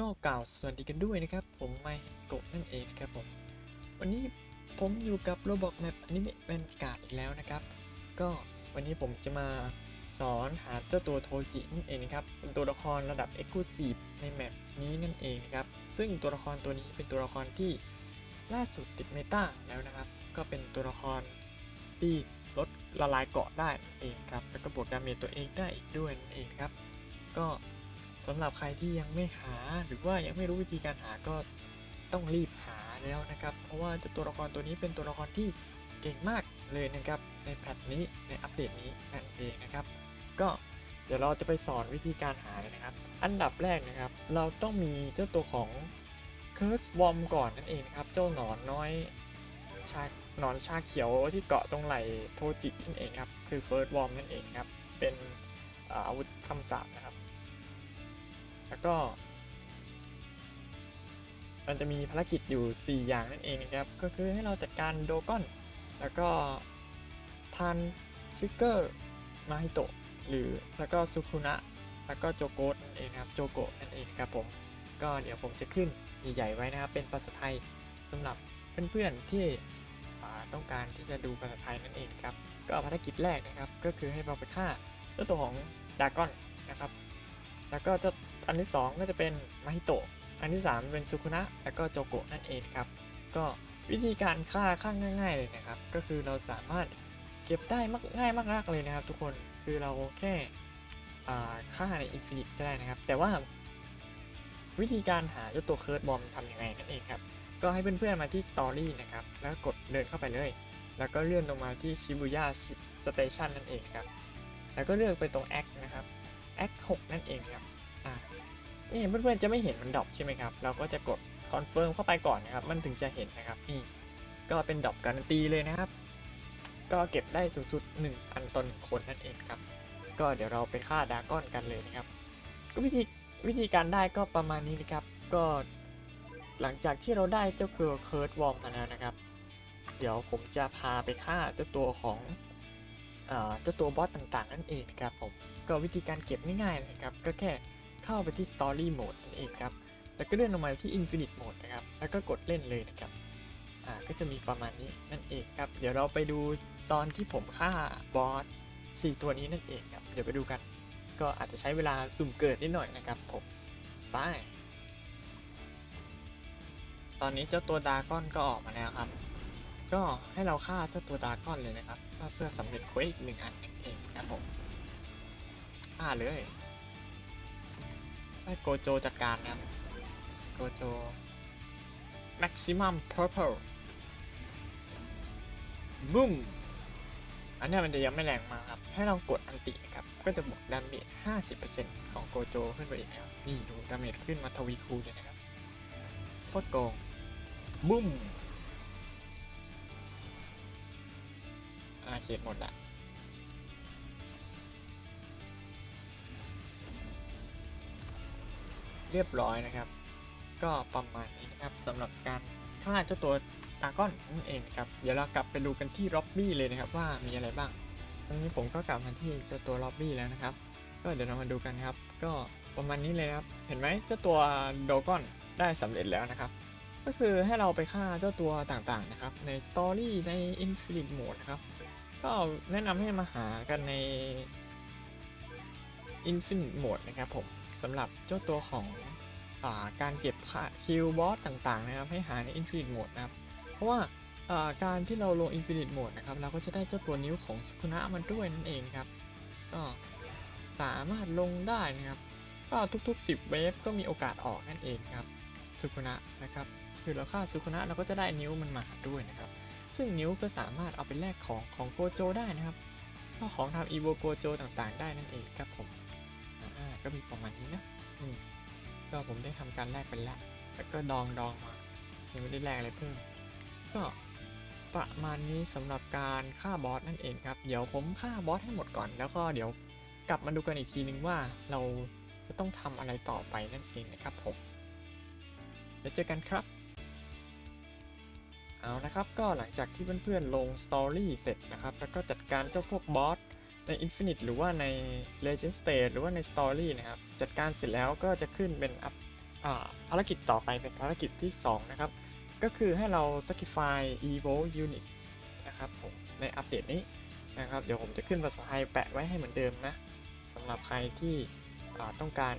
ก็กล่าวสวัสดีกันด้วยนะครับ ผมไมโกะนั่นเองนะครับผม วันนี้ผมอยู่กับโรบอกแมปอนิเมะแวนการ์ดอีกแล้วนะครับ ก็วันนี้ผมจะมาสอนหาเจ้าตัวโทจินั่นเองนะครับ เป็นตัวละครระดับ e x c l u s i v e ในแมปนี้นั่นเองนะครับ ซึ่งตัวละครตัวนี้เป็นตัวละครที่ล่าสุดติดเมตาแล้วนะครับ ก็เป็นตัวละครที่ลดละลายเกาะได้เองครับ แล้วก็บวกดาเมจตัวเองได้อีกด้วยนั่นเองครับ ก็ สำหรับใครที่ยังไม่หาหรือว่ายังไม่รู้วิธีการหาก็ต้องรีบหาแล้วนะครับ เพราะว่าเจ้าตัวละครตัวนี้เป็นตัวละครที่เก่งมากเลยนะครับในแพทนี้ในอัปเดตนี้นั่นเองนะครับ ก็เดี๋ยวเราจะไปสอนวิธีการหาเลยนะครับ อันดับแรกนะครับ เราต้องมีเจ้าตัวของ Curse Worm ก่อนนั่นเองนะครับ เจ้าหนอนน้อยชาหนอนชาเขียวที่เกาะตรงไหลโทจินั่นเองครับ คือ Curse Worm นั่นเองครับ เป็นอาอาวุธคำสาปนะครับ แล้วก็ มันจะมีภารกิจอยู่ 4 อย่างนั่นเองนะครับ ก็คือให้เราจัดการโดกอน แล้วก็ทานฟิกเกอร์มาฮิโตะหรือแล้วก็ซุคุนะแล้วก็โจโกะนั่นเองครับโจโกะนั่นเองครับผมก็เดี๋ยวผมจะขึ้นใหญ่ๆไว้นะครับ เป็นภาษาไทยสำหรับเพื่อนๆที่ต้องการที่จะดูภาษาไทยนั่นเองครับ ก็ภารกิจแรกนะครับ ก็คือให้เราไปฆ่าเจ้าตัวของดากอนนะครับ แล้วก็เจ้า อันที่ 2 ก็จะเป็นมาฮิโตะ อันที่ 3 เป็นซุคุนะแล้วก็โจโกะนั่นเองครับ ก็วิธีการฆ่าข้างง่าย ๆ เลยนะครับ ก็คือเราสามารถเก็บได้มากง่ายมากๆเลยนะครับ ทุกคน คือเราแค่อ่าฆ่าในอินฟินิตก็ได้นะครับ แต่ว่าวิธีการหาเจ้าตัวเคิร์ดบอมทำยังไงนั่นเองครับ ก็ให้เพื่อนๆมาที่สตอรี่นะครับ แล้วกดเดินเข้าไปเลย แล้วก็เลื่อนลงมาที่ชิบุย่าสเตชันนั่นเองครับ แล้วก็เลือกไปตรงแอคนะครับแอค6นั่นเองครับ อ่านี่เพื่อนๆจะไม่เห็นมันดรอปใช่ไหมครับ เราก็จะกดคอนเฟิร์มเข้าไปก่อนนะครับ มันถึงจะเห็นนะครับนี่ก็เป็นดรอปการันตีเลยนะครับ ก็เก็บได้สูงสุด1อันต่อหนึ่งคนนั่นเองครับ ก็เดี๋ยวเราไปฆ่าดราก้อนกันเลยนะครับ ก็วิธีวิธีการได้ก็ประมาณนี้นะครับ ก็หลังจากที่เราได้เจ้าคือเคิร์ดวอมมาแล้วนะครับ เดี๋ยวผมจะพาไปฆ่าเจ้าตัวของเอ่อเจ้าตัวบอสต่างๆ นั่นเองนะครับผม ก็วิธีการเก็บง่ายๆเลยครับ ก็แค่ เข้าไปที่ Story Mode นั่นเองครับ แล้วก็เลื่อนลงมาที่ Infinite Mode นะครับ แล้วก็กดเล่นเลยนะครับ อ่า ก็จะมีประมาณนี้นั่นเองครับ เดี๋ยวเราไปดูตอนที่ผมฆ่าบอส4ตัวนี้นั่นเองครับ เดี๋ยวไปดูกัน ก็อาจจะใช้เวลาสุ่มเกิดนิดหน่อยนะครับผม ไป ตอนนี้เจ้าตัวดราก้อนก็ออกมาแล้วครับ ก็ให้เราฆ่าเจ้าตัวดราก้อนเลยนะครับ เพื่อสำเร็จเควสอีกหนึ่งอันนั่นเองครับผมฆ่าเลย ให้โกโจจัดการนะครับโกโจ maximum purple บุ้มอันนี้มันจะยังไม่แรงมากครับ ให้เรากดอันตินะครับ ก็จะบวกดาเมจ 50%ของโกโจขึ้นไปอีกนะครับนี่ดูดาเมจขึ้นมาทวีคูณเลยนะครับโคตรโกงบุ้มอาเขียนหมดละ เรียบร้อยนะครับ ก็ประมาณนี้นะครับสำหรับการฆ่าเจ้าตัวตาก้อนนั่นเองครับ เดี๋ยวเรากลับไปดูกันที่ล็อบบี้เลยนะครับว่ามีอะไรบ้างตอนนี้ผมก็กลับมาที่เจ้าตัวล็อบบี้แล้วนะครับ ก็เดี๋ยวเรามาดูกันครับ ก็ประมาณนี้เลยครับ เห็นไหมเจ้าตัวโดก้อนได้สำเร็จแล้วนะครับ ก็คือให้เราไปฆ่าเจ้าตัวต่างๆนะครับ ในสตอรี่ใน Infinite Mode นะครับ ก็แนะนำให้มาหากันใน Infinite Mode นะครับผม สำหรับเจ้าตัวของอาการเก็บคิวบอสต่างๆนะครับให้หาใน Infinite Mode นะครับ เพราะว่าาการที่เราลง Infinite Mode นะครับเราก็จะได้เจ้าตัวนิ้วของสุคุนะมาด้วยนั่นเองครับก็สามารถลงได้นะครับก็ทุกๆ 10 เวฟก็มีโอกาสออกนั่นเองครับสุคุนะนะครับคือเราฆ่าสุคุนะเราก็จะได้นิ้วมันมาด้วยนะครับซึ่งนิ้วก็สามารถเอาไปแลกของของโกโจได้นะครับก็ของทำอีโวโกโจต่างๆ ได้นั่นเองครับผม ก็มีประมาณนี้นะอืมก็ผมได้ทำการแลกไปแล้วแล้วก็ดองดองมายังไม่ได้แลกอะไรเพิ่ม ก็ประมาณนี้สำหรับการฆ่าบอสนั่นเองครับ เดี๋ยวผมฆ่าบอสให้หมดก่อน แล้วก็เดี๋ยวกลับมาดูกันอีกทีนึงว่าเราจะต้องทำอะไรต่อไปนั่นเองนะครับผมเดี๋ยวเจอกันครับ เอานะครับก็หลังจากที่เพื่อนๆลงสตอรี่เสร็จนะครับ แล้วก็จัดการเจ้าพวกบอส ใน Infinite หรือว่าใน Legend Stage หรือว่าใน Story นะครับ จัดการเสร็จแล้วก็จะขึ้นเป็นอภารกิจต่อไปเป็นภารกิจที่ 2 นะครับ ก็คือให้เรา sacrifice evo unit นะครับผมในอัปเดตนี้นะครับ เดี๋ยวผมจะขึ้นภาษาไทยแปะไว้ให้เหมือนเดิมนะสำหรับใครที่ต้องการ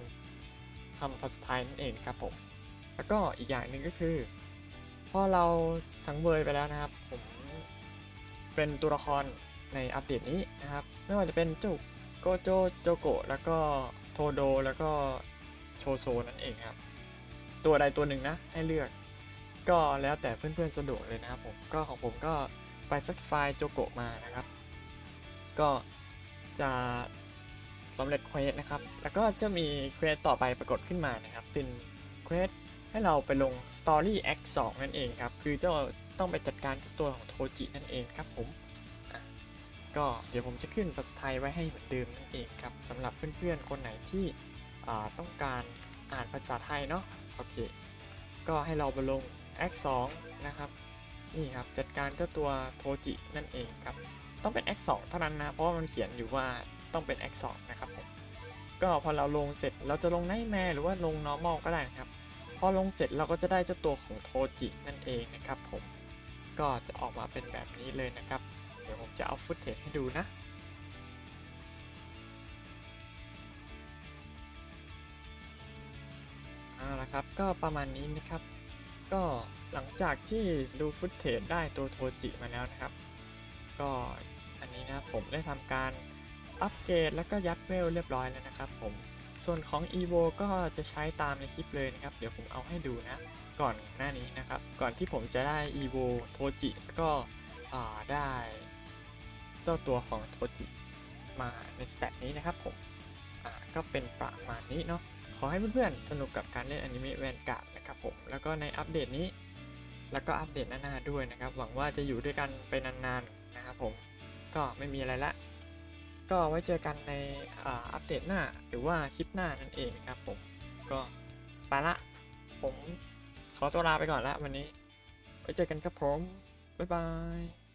คำภาษาไทยนั่นเองครับผมแล้วก็อีกอย่างหนึ่งก็คือ พอเราสังเวยไปแล้วนะครับ ผมเป็นตัวละครในอัปเดตนี้นะครับ ไม่ว่าจะเป็นจ้าโกโจโจโกะแล้วก็โทโดแล้วก็โชโซนั่นเองครับ ตัวใดตัวหนึ่งนะ ให้เลือก ก็แล้วแต่เพื่อนๆสะดวกเลยนะครับผมก็ของผมก็ไปสักไฟล์โจโกะมานะครับ ก็จะสำเร็จเควสนะครับ แล้วก็จะมีเควสต่อไปปรากฏขึ้นมานะครับ เป็นเควสให้เราไปลง Story Act 2 นั่นเองครับ คือจ้าต้องไปจัดการกับตัวของโทจินั่นเองครับผม ก็เดี๋ยวผมจะขึ้นภาษาไทยไว้ให้เหมือนเดิมนั่นเองครับสำหรับเพื่อนๆคนไหนที่ต้องการอ่านภาษาไทยเนาะโอเค ก็ให้เราไปลง Act 2นะครับนี่ครับจัดการเจ้าตัวโทจินั่นเองครับต้องเป็น Act 2เท่านั้นนะเพราะมันเขียนอยู่ว่าต้องเป็น Act 2นะครับผมก็พอเราลงเสร็จเราจะลงไนแมร์หรือว่าลง normal ก็ได้นะครับ พอลงเสร็จเราก็จะได้เจ้าตัวของโทจินั่นเองนะครับผมก็จะออกมาเป็นแบบนี้เลยนะครับ ดี๋ยวผมจะเอาฟุตเทจให้ดูนะเอาละครับก็ประมาณนี้นะครับ ก็หลังจากที่ดูฟุตเทจได้ตัวโทจิมาแล้วนะครับ ก็อันนี้นะผมได้ทำการอัปเกรดแล้วก็ยัดเวลเรียบร้อยแล้วนะครับผมส่วนของ evo ก็จะใช้ตามในคลิปเลยนะครับ เดี๋ยวผมเอาให้ดูนะ ก่อนหน้านี้นะครับ ก่อนที่ผมจะได้ evo โทจิแล้วก็ได้ จ้าตัวของโทจิมาในสแตทนี้นะครับผมก็เป็นประมาณนี้เนาะขอให้เพื่อนๆสนุกกับการเล่นอนิเมะแวนการ์ดนะครับผมแล้วก็ในอัปเดตนี้ แล้วก็อัปเดตหน้าๆด้วยนะครับ หวังว่าจะอยู่ด้วยกันไปนานๆนะครับผมก็ไม่มีอะไรละก็ไว้เจอกันในอัปเดตหน้าหรือว่าคลิปหน้านั่นเองครับผมก็ไปละ ผมขอตัวลาไปก่อนละวันนี้ ไว้เจอกันครับผม บ๊ายบาย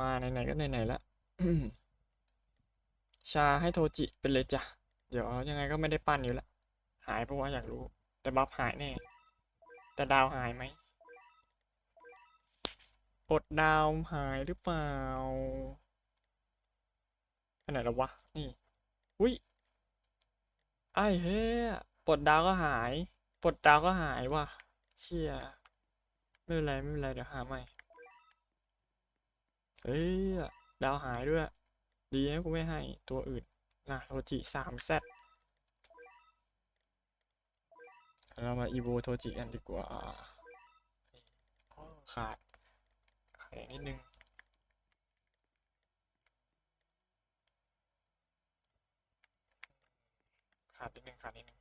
มาไหนๆก็ไหนๆละชาให้โทจิเป็นเลยจ้ะ เดี๋ยวยังไงก็ไม่ได้ปั้นอยู่แล้วหายเพราะว่าอยากรู้ แต่บัฟหายแน่ แต่ดาวหายไหมอดดาวหายหรือเปล่าไปไหนแล้ววะ นี่ อุ้ย ไอ้เฮ้ยปลดดาวก็หาย ปลดดาวก็หายว่ะ เชี่ย ไม่เป็นไร ไม่เป็นไร เดี๋ยวหาใหม่ เอ้ยดาวหายด้วย ดีนะกูไม่ให้ตัวอื่นนะโทจิสามแซดเรามาอีโวโทจิกันดีกว่าขาดขาดนิดนึงขาดนิดนึงขาดนิดนึง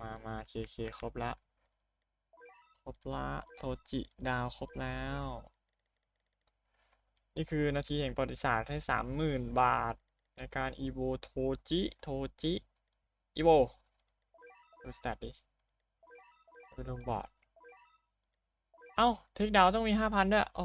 มามาเคเคครบละ ครบละโทจิดาวครบแล้ว นี่คือนาทีแห่งประวัติศาสตร์ให้สามหมื่นบาท ในการอีโวโทจิโทจิอีโวดูสแตทดิดูลงบอร์ดเอ้าเทคดาวต้องมีห้าพันด้วยโอ้